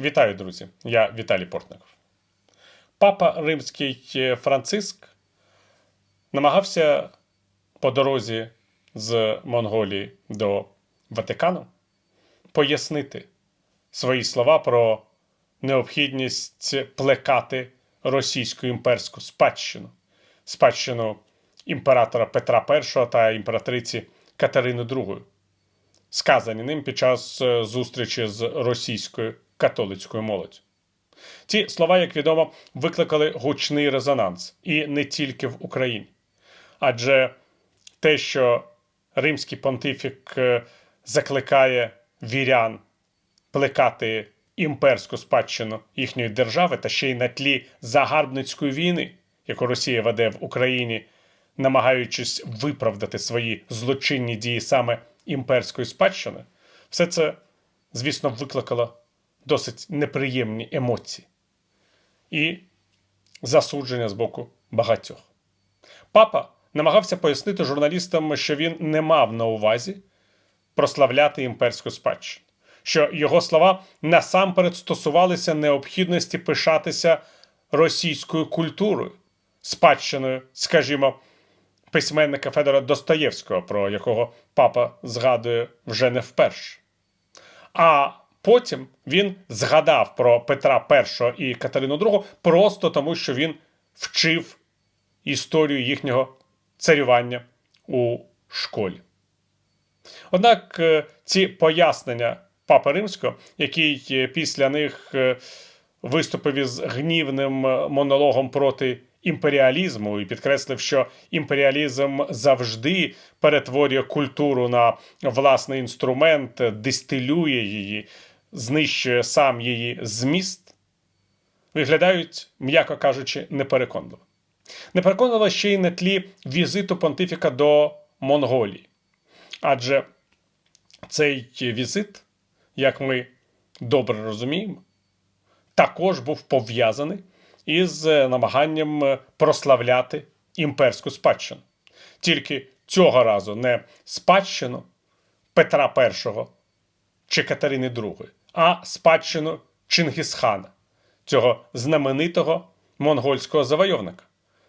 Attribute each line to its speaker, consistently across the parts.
Speaker 1: Вітаю, друзі! Я Віталій Портников. Папа Римський Франциск намагався по дорозі з Монголії до Ватикану пояснити свої слова про необхідність плекати російську імперську спадщину, спадщину імператора Петра І та імператриці Катерини II, сказані ним під час е, зустрічі з російською католицькою молоддю. Ці слова, як відомо, викликали гучний резонанс і не тільки в Україні. Адже те, що римський понтифік е, закликає вірян плекати імперську спадщину їхньої держави та ще й на тлі загарбницької війни, яку Росія веде в Україні, намагаючись виправдати свої злочинні дії саме імперської спадщини, все це, звісно, викликало досить неприємні емоції і засудження з боку багатьох. Папа намагався пояснити журналістам, що він не мав на увазі прославляти імперську спадщину, що його слова насамперед стосувалися необхідності пишатися російською культурою, спадщиною, скажімо, письменника Федора Достоєвського, про якого папа згадує вже не вперше. А потім він згадав про Петра І і Катерину II просто тому, що він вчив історію їхнього царювання у школі. Однак е, ці пояснення Папи Римського, який е, після них е, виступив із гнівним монологом проти імперіалізму і підкреслив, що імперіалізм завжди перетворює культуру на власний інструмент, дистилює її, знищує сам її зміст, виглядають, м'яко кажучи, непереконливо. Непереконливо ще й на тлі візиту понтифіка до Монголії. Адже цей візит, як ми добре розуміємо, також був пов'язаний із намаганням прославляти імперську спадщину. Тільки цього разу не спадщину Петра І чи Катерини II, а спадщину Чингісхана, цього знаменитого монгольського завойовника,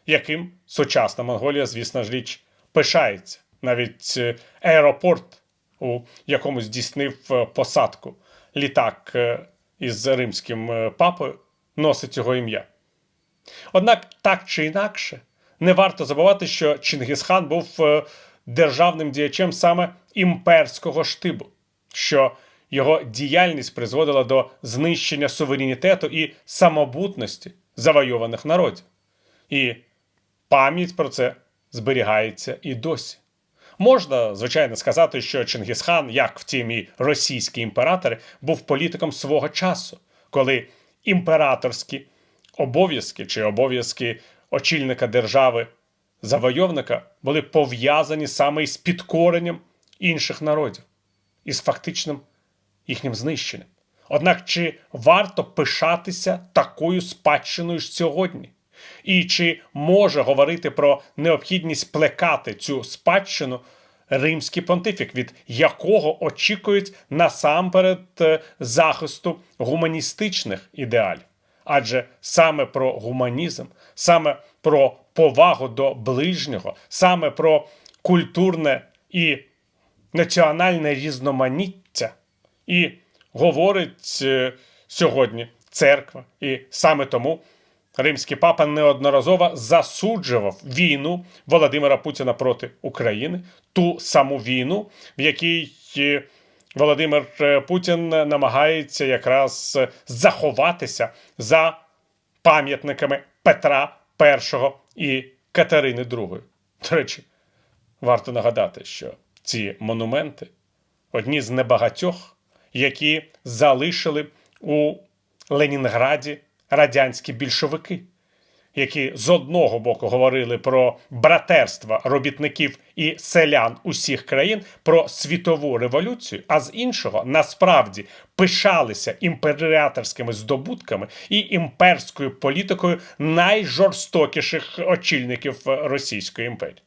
Speaker 1: яким сучасна Монголія, звісно ж річ, пишається. Навіть е, аеропорт, у якому здійснив е, посадку літак е, із римським папою, носить його ім'я. Однак, так чи інакше, не варто забувати, що Чингісхан був державним діячем саме імперського штибу, що його діяльність призводила до знищення суверенітету і самобутності завойованих народів. І пам'ять про це зберігається і досі. Можна, звичайно, сказати, що Чингісхан, як втім і російські імператори, був політиком свого часу, коли імператорські обов'язки чи обов'язки очільника держави завойовника були пов'язані саме із підкоренням інших народів, із фактичним їхнім знищенням. Однак чи варто пишатися такою спадщиною ж сьогодні? І чи може говорити про необхідність плекати цю спадщину римський понтифік, від якого очікують насамперед е, захисту гуманістичних ідеалів? Адже саме про гуманізм, саме про повагу до ближнього, саме про культурне і національне різноманіття і говорить е, сьогодні церква, і саме тому. Римський папа неодноразово засуджував війну Володимира Путіна проти України, ту саму війну, в якій е, Володимир е, Путін намагається якраз заховатися за пам'ятниками Петра І і Катерини II. До речі, варто нагадати, що ці монументи одні з небагатьох, які залишили у Ленінграді радянські більшовики, які з одного боку говорили про братерство робітників і селян усіх країн, про світову революцію, а з іншого насправді пишалися імператорськими здобутками і імперською політикою найжорстокіших очільників Російської імперії.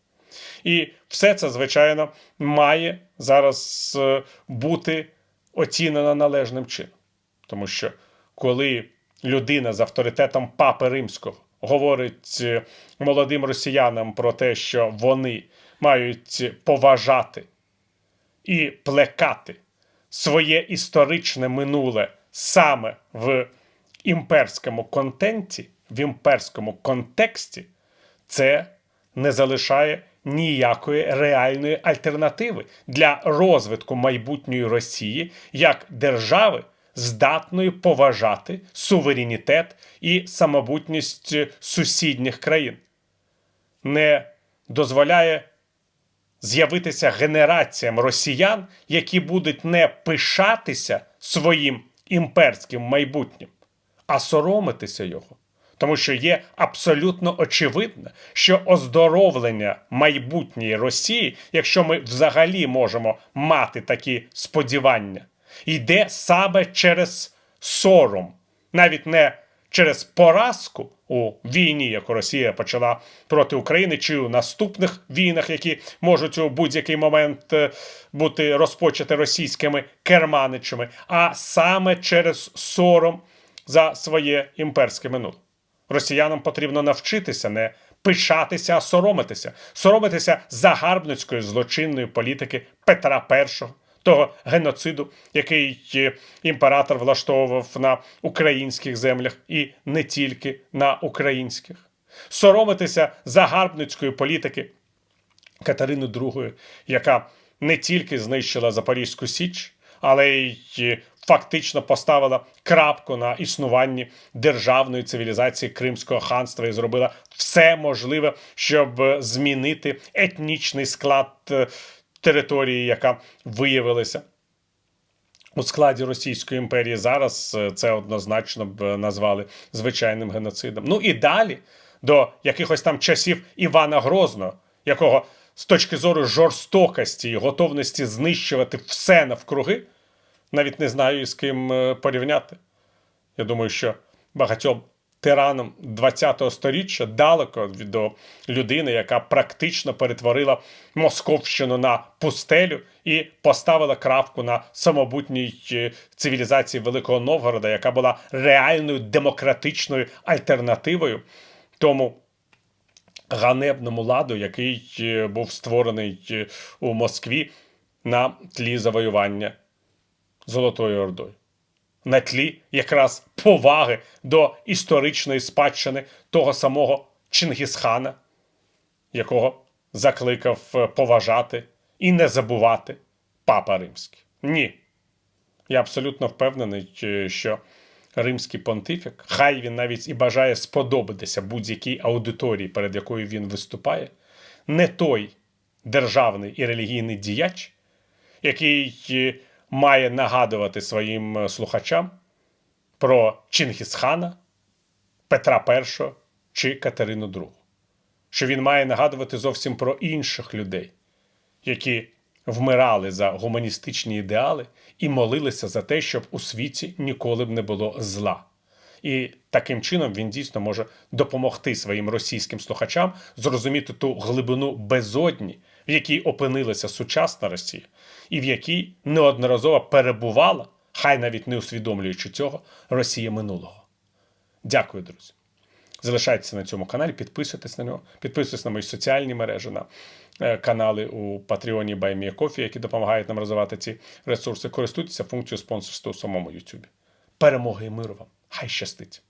Speaker 1: І все це, звичайно, має зараз е, бути оцінено належним чином, тому що коли людина з авторитетом Папи Римського говорить е, молодим росіянам про те, що вони мають поважати і плекати своє історичне минуле саме в імперському контенті, в імперському контексті, це не залишає ніякої реальної альтернативи для розвитку майбутньої Росії як держави, здатної поважати суверенітет і самобутність сусідніх країн, не дозволяє з'явитися генераціям росіян, які будуть не пишатися своїм імперським майбутнім, а соромитися його. Тому що є абсолютно очевидно, що оздоровлення майбутньої Росії, якщо ми взагалі можемо мати такі сподівання, йде саме через сором, навіть не через поразку у війні, яку Росія почала проти України, чи у наступних війнах, які можуть у будь-який момент е, бути розпочаті російськими керманичами, а саме через сором за своє імперське минуле. Росіянам потрібно навчитися не пишатися, а соромитися, соромитися загарбницької злочинної політики Петра І, того геноциду, який імператор влаштовував на українських землях і не тільки на українських, соромитися загарбницької політики Катерини II, яка не тільки знищила Запорізьку Січ, але й фактично поставила крапку на існуванні державної цивілізації Кримського ханства і зробила все можливе, щоб змінити етнічний склад е, території, яка виявилася. У складі Російської імперії зараз е, це однозначно б назвали звичайним геноцидом. Ну і далі до якихось там часів Івана Грозного, якого з точки зору жорстокості і готовності знищувати все навкруги, навіть не знаю із ким е, порівняти. Я думаю, що багатьом тиранам ХХ століття далеко від людини, яка практично перетворила Московщину на пустелю і поставила крапку на самобутній е, цивілізації Великого Новгорода, яка була реальною демократичною альтернативою тому ганебному ладу, який е, був створений е, у Москві на тлі завоювання Золотою Ордою. На тлі якраз поваги до історичної спадщини того самого Чингісхана, якого закликав е, поважати і не забувати Папа Римський. Ні. Я абсолютно впевнений, е, що римський понтифік, хай він навіть і бажає сподобатися будь-якій аудиторії, перед якою він виступає, не той державний і релігійний діяч, який е, має нагадувати своїм е, слухачам про Чингісхана, Петра І чи Катерину II. Що він має нагадувати зовсім про інших людей, які вмирали за гуманістичні ідеали і молилися за те, щоб у світі ніколи б не було зла. І таким чином він дійсно може допомогти своїм російським слухачам зрозуміти ту глибину безодні, в якій опинилася сучасна Росія, і в якій неодноразово перебувала, хай навіть не усвідомлюючи цього, Росія минулого. Дякую, друзі. Залишайтеся на цьому каналі, підписуйтесь на нього, підписуйтесь на мої соціальні мережі, на е, канали у Патреоні Баймія Кофі, які допомагають нам розвивати ці ресурси. Користуйтеся функцією спонсорства у самому YouTube. Перемоги і миру вам! Хай щастить!